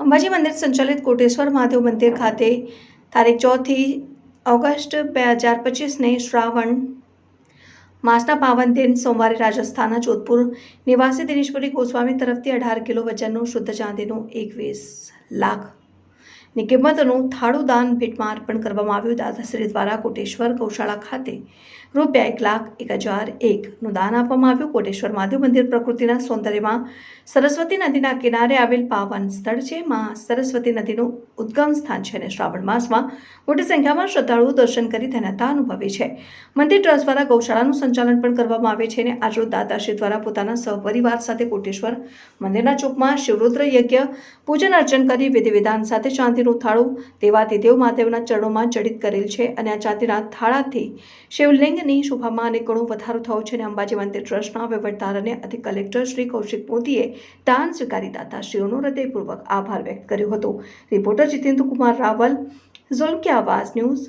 અંબાજી મંદિર સંચાલિત કોટેશ્વર મહાદેવ મંદિર ખાતે તારીખ ચોથી ઓગસ્ટ બે હજાર પચીસને શ્રાવણ માસના પાવન દિન સોમવારે રાજસ્થાનના જોધપુર નિવાસી દિનેશપુરી ગોસ્વામી તરફથી અઢાર કિલો વજનનું શુદ્ધ ચાંદીનું એકવીસ લાખ ની કિંમતનું થાળું દાન ભેટમાં અર્પણ કરવામાં આવ્યું દાદાશ્રી દ્વારા કોટેશ્વર ગૌશાળા ખાતે રૂપિયા એક લાખ, એક હજાર એકનું દાન આપવામાં આવ્યું. કોટેશ્વર મહાદેવ મંદિર પ્રકૃતિના સૌંદર્યમાં સરસ્વતી નદીના કિનારે આવેલ પાવન સ્થળ છે. માં સરસ્વતી નદીનું ઉદ્ગમ સ્થાન છે અને શ્રાવણ માસમાં મોટી સંખ્યામાં શ્રદ્ધાળુઓ દર્શન કરી ધન્યતા અનુભવે છે. મંદિર ટ્રસ્ટ દ્વારા ગૌશાળાનું સંચાલન પણ કરવામાં આવે છે અને આજરોજ દાદાશ્રી દ્વારા પોતાના સહપરિવાર સાથે કોટેશ્વર મંદિરના ચોકમાં શિવરુદ્ર યજ્ઞ, પૂજન અર્ચન કરી વિધિ વિધાન સાથે ચાંદીનું થાળું દેવાતિદેવ મહાદેવના ચરણોમાં જડિત કરેલ છે અને આ ચાંદીના થાળાથી શિવલિંગની શોભામાં અનેક ગણો વધારો થયો છે અને અંબાજી મંદિર ટ્રસ્ટના વહીવટદાર અને અધિક કલેક્ટર શ્રી કૌશિક મોદીએ દાન સ્વીકારી દાતાશ્રીઓનો હૃદયપૂર્વક આભાર વ્યક્ત કર્યો હતો. રિપોર્ટર જીતેન્દ્ર કુમાર રાવલ ઝુલ્કી આવાસ ન્યૂઝ